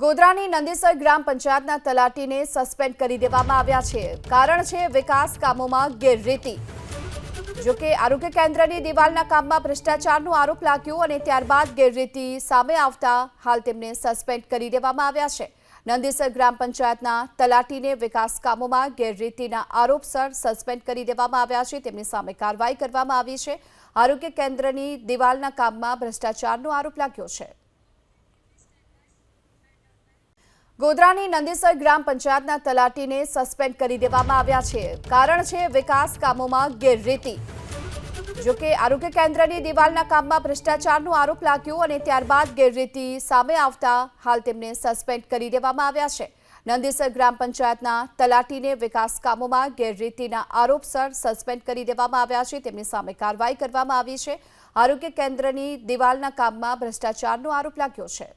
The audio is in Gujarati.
ગોધરાની નંદેસર ગ્રામ પંચાયતના તલાટીને સસ્પેન્ડ કરી દેવામાં આવ્યા છે. કારણ છે, વિકાસ કામોમાં ગેરરીતિ. જોકે આરોગ્ય કેન્દ્રની દિવાલના કામમાં ભ્રષ્ટાચારનો આરોપ લાગ્યો અને ત્યારબાદ ગેરરીતિ સામે આવતા હાલ તેમને સસ્પેન્ડ કરી દેવામાં આવ્યા છે. નંદેસર ગ્રામ પંચાયતના તલાટીને વિકાસ કામોમાં ગેરરીતિના આરોપસર સસ્પેન્ડ કરી દેવામાં આવ્યા છે. તેમની સામે કાર્યવાહી કરવામાં આવી છે. આરોગ્ય કેન્દ્રની દિવાલના કામમાં ભ્રષ્ટાચારનો આરોપ લાગ્યો છે. ગોધરાની નંદેસર ગ્રામ પંચાયતના તલાટીને સસ્પેન્ડ કરી દેવામાં આવ્યા છે. કારણ છે, વિકાસ કામોમાં ગેરરીતિ. જોકે આરોગ્ય કેન્દ્રની દિવાલના કામમાં ભ્રષ્ટાચારનો આરોપ લાગ્યો અને ત્યારબાદ ગેરરીતિ સામે આવતા હાલ તેમને સસ્પેન્ડ કરી દેવામાં આવ્યા છે. નંદેસર ગ્રામ પંચાયતના તલાટીને વિકાસ કામોમાં ગેરરીતિના આરોપસર સસ્પેન્ડ કરી દેવામાં આવ્યા છે. તેમની સામે કાર્યવાહી કરવામાં આવી છે. આરોગ્ય કેન્દ્રની દિવાલના કામમાં ભ્રષ્ટાચારનો આરોપ લાગ્યો છે.